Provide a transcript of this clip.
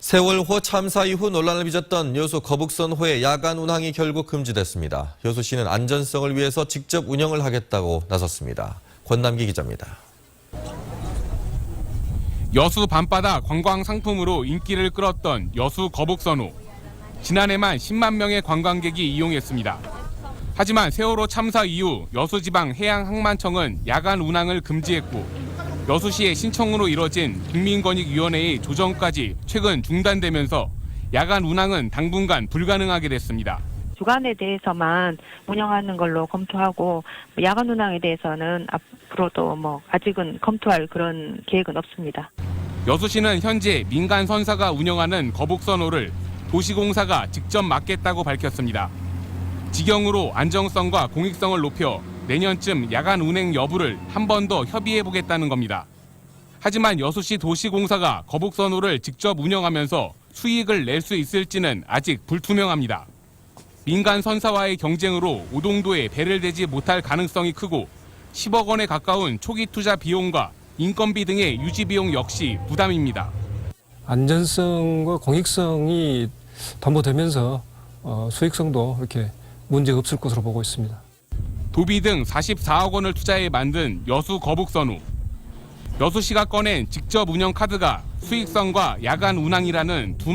세월호 참사 이후 논란을 빚었던 여수 거북선호의 야간 운항이 결국 금지됐습니다. 여수시는 안전성을 위해서 직접 운영을 하겠다고 나섰습니다. 권남기 기자입니다. 여수 밤바다 관광 상품으로 인기를 끌었던 여수 거북선호. 지난해만 10만 명의 관광객이 이용했습니다. 하지만 세월호 참사 이후 여수지방 해양항만청은 야간 운항을 금지했고 여수시의 신청으로 이뤄진 국민권익위원회의 조정까지 최근 중단되면서 야간 운항은 당분간 불가능하게 됐습니다. 주간에 대해서만 운영하는 걸로 검토하고 야간 운항에 대해서는 앞으로도 뭐 아직은 검토할 그런 계획은 없습니다. 여수시는 현재 민간 선사가 운영하는 거북선호를 도시공사가 직접 맡겠다고 밝혔습니다. 직영으로 안정성과 공익성을 높여 내년쯤 야간 운행 여부를 한 번 더 협의해 보겠다는 겁니다. 하지만 여수시 도시공사가 거북선호를 직접 운영하면서 수익을 낼 수 있을지는 아직 불투명합니다. 민간 선사와의 경쟁으로 오동도에 배를 대지 못할 가능성이 크고 10억 원에 가까운 초기 투자 비용과 인건비 등의 유지 비용 역시 부담입니다. 안전성과 공익성이 담보되면서 어, 수익성도 이렇게 문제 없을 것으로 보고 있습니다. 도비 등 44억 원을 투자해 만든 여수 거북선호. 여수시가 꺼낸 직접 운영 카드가 수익성과 야간 운항이라는 두